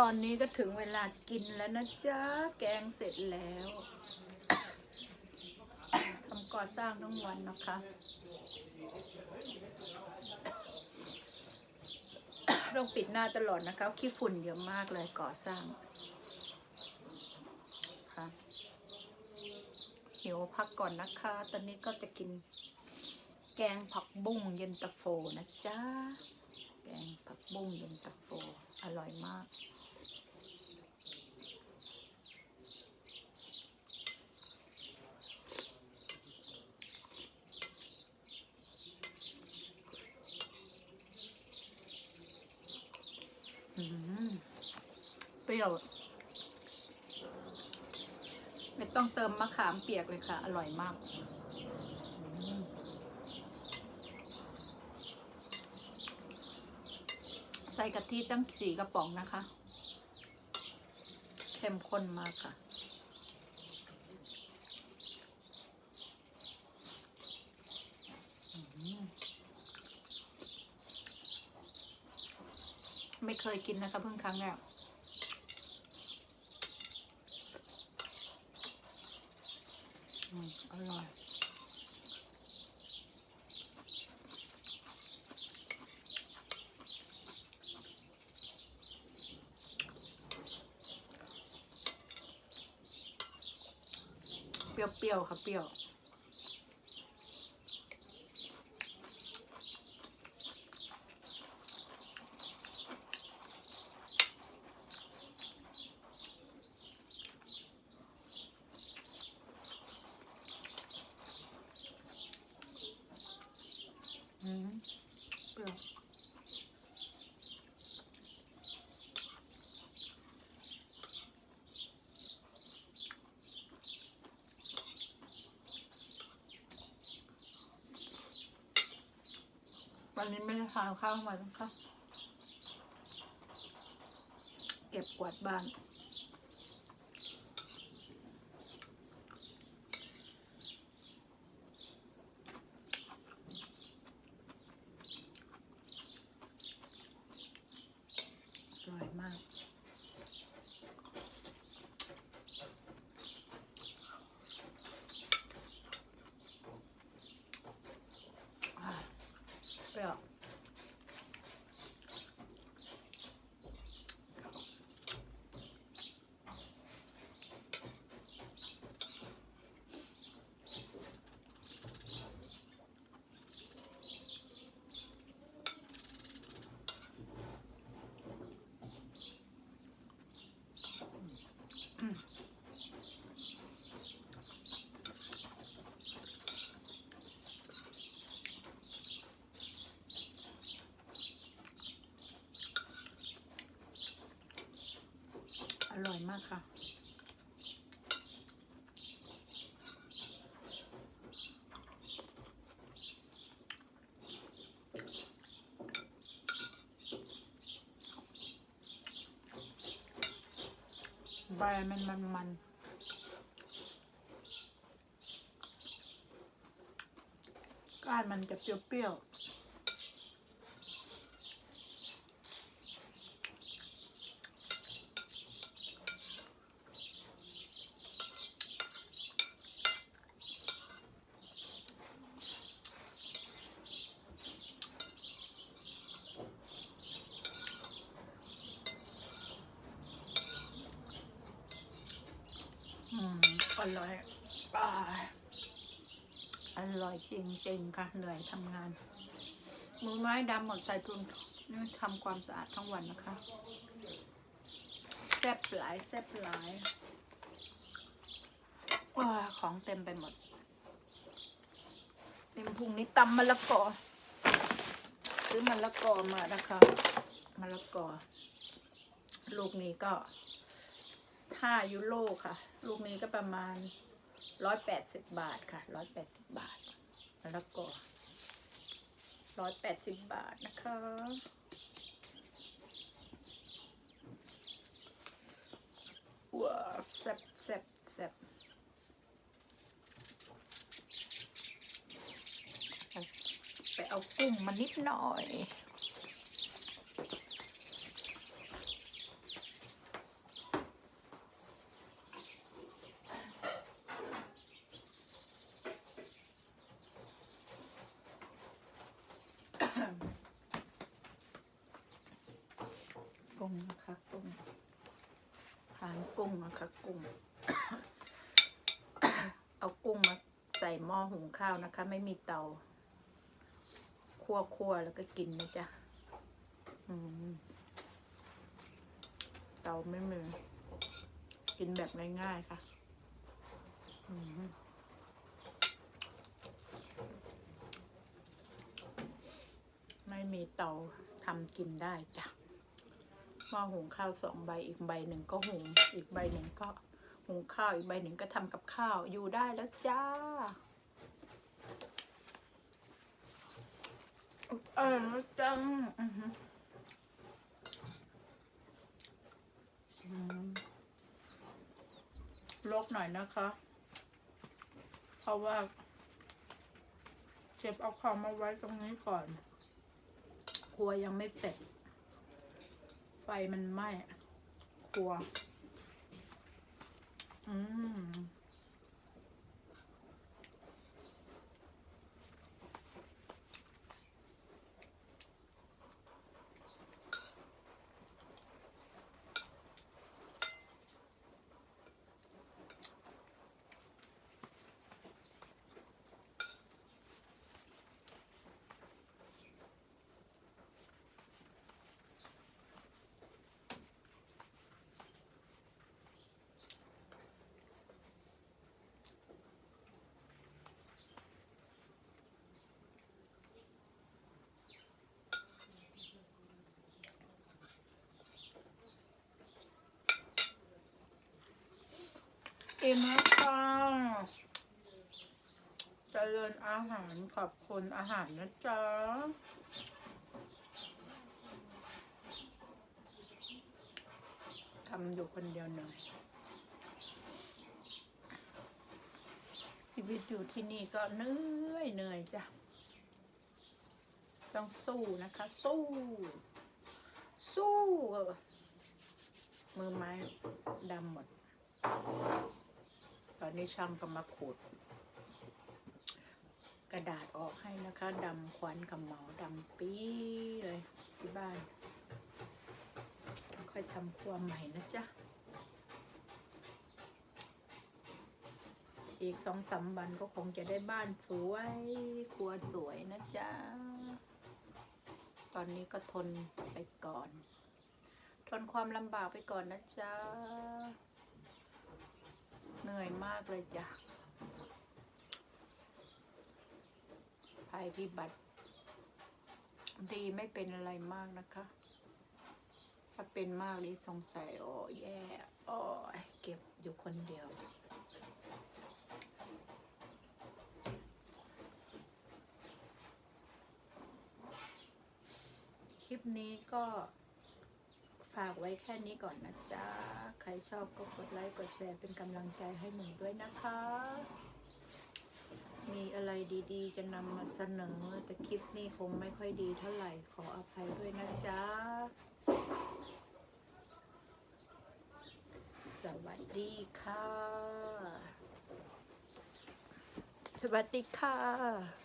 ตอนนี้ก็ถึงเวลากินแล้วนะจ๊ะ แกงเสร็จแล้วทำก่อสร้างทั้งวันนะคะ ต้องปิดหน้าตลอดนะคะ ขี้ฝุ่นเยอะมากเลยก่อสร้างค่ะหิวพักก่อนนะคะ ตอนนี้ก็จะกินแกงผักบุ้งเย็นตาโฟนะจ๊ะ แกงผักบุ้งเย็นตาโฟ อร่อยมาก อืมเปรี้ยว ไม่ต้องเติมมะขามเปียกเลยค่ะ อร่อยมากใส่กะทิตั้งสี่กระป๋องนะคะ เข้มข้นมากค่ะ ไม่เคยกินนะคะเพิ่งครั้งแรก อืมอร่อย เป รี้ยวๆค่ะเปรี้ยวอืมเปรี้ยว วันนี้ไม่ได้ทานข้าวมานะคะเก็บกวาดบ้าน อร่อยมาก อ่าเปรี้ยวอร่อยมากค่ะ ใบมันมันมันก้านมันจะเปรี้ยวๆอืมอ ร่อยอร่อยจริงๆค่ะ เหนื่อยทำงาน มือไม้ดำหมดใส่ทุนนี่ทำความสะอาดทั้งวันนะคะแซ่บหลายแซ่บหลายของเต็มไปหมด เต็มพุงนี้ตำมะละกอ ซื้อมะละกอมานะคะมะละกอ ลูกนี้ก็ ห้ายูโรค่ะ ลูกนี้ก็ประมาณร้อยแปดสิบบาทค่ะร้อยแปดสิบบาทมะละกอร้อยแปดสิบบาทนะคะว้าวแซ่บแซ่บแซ่บไปเอากุ้งมานิดหน่อย กุ้ งนะคะกุ้งหางกุ้งนะคะกุ้ง เอากุ้งมาใส่หม้อหุงข้าวนะคะ ไม่มีเตาคั่วๆแล้วก็กินนะจ๊ะเตาไม่มีกินแบบง่ายๆค่ะไม่มีเตาทำกินได้จ้ะ ม้อหุงข้าวสองใบอีกใบหนึ่งก็หุง อีกใบหนึ่งก็หุงข้าวอีกใบหนึ่งก็ทำกับข้าวอยู่ได้แล้วจ้าเออแล้วจังอือหืออืมลกหน่อยนะคะ เพราะว่าเก็บเอาของมาไว้ตรงนี้ก่อน ครัวยังไม่เสร็จ ไฟมันไหม้ครัว อืม อิ่มแล้วค่ะเจริญอาหารขอบคุณอาหารนะจ๊ะทำอยู่คนเดียวหน่อยชีวิตอยู่ที่นี่ก็เหนื่อยเหนื่อยจ้ะ ต้องสู้นะคะ สู้ สู้เออมือไม้ดำหมด อนนี้ช่างก็มาขูดกระดาษออกให้นะคะดำควันกับเหมาดำปี๊เลยที่บ้าน ค่อยทำครัวใหม่นะจ๊ะ อีกสองสามวันก็คงจะได้บ้านสวย ครัวสวยนะจ๊ะ ตอนนี้ก็ทนไปก่อน ทนความลำบากไปก่อนนะจ๊ะ เหนื่อยมากเลยจ้ะภัยพิบัติ ดีไม่เป็นอะไรมากนะคะ ถ้าเป็นมากนี่สงสัยโอ้แย่โอ้เก็บอยู่คนเดียวคลิปนี้ก็ ฝากไว้แค่นี้ก่อนนะจ๊ะ ใครชอบก็กดไลค์กดแชร์เป็นกำลังใจให้หนูด้วยนะคะ มีอะไรดีๆ จะนำมาเสนอ แต่คลิปนี้คงไม่ค่อยดีเท่าไหร่ขออภัยด้วยนะจ๊ะ สวัสดีค่ะ สวัสดีค่ะ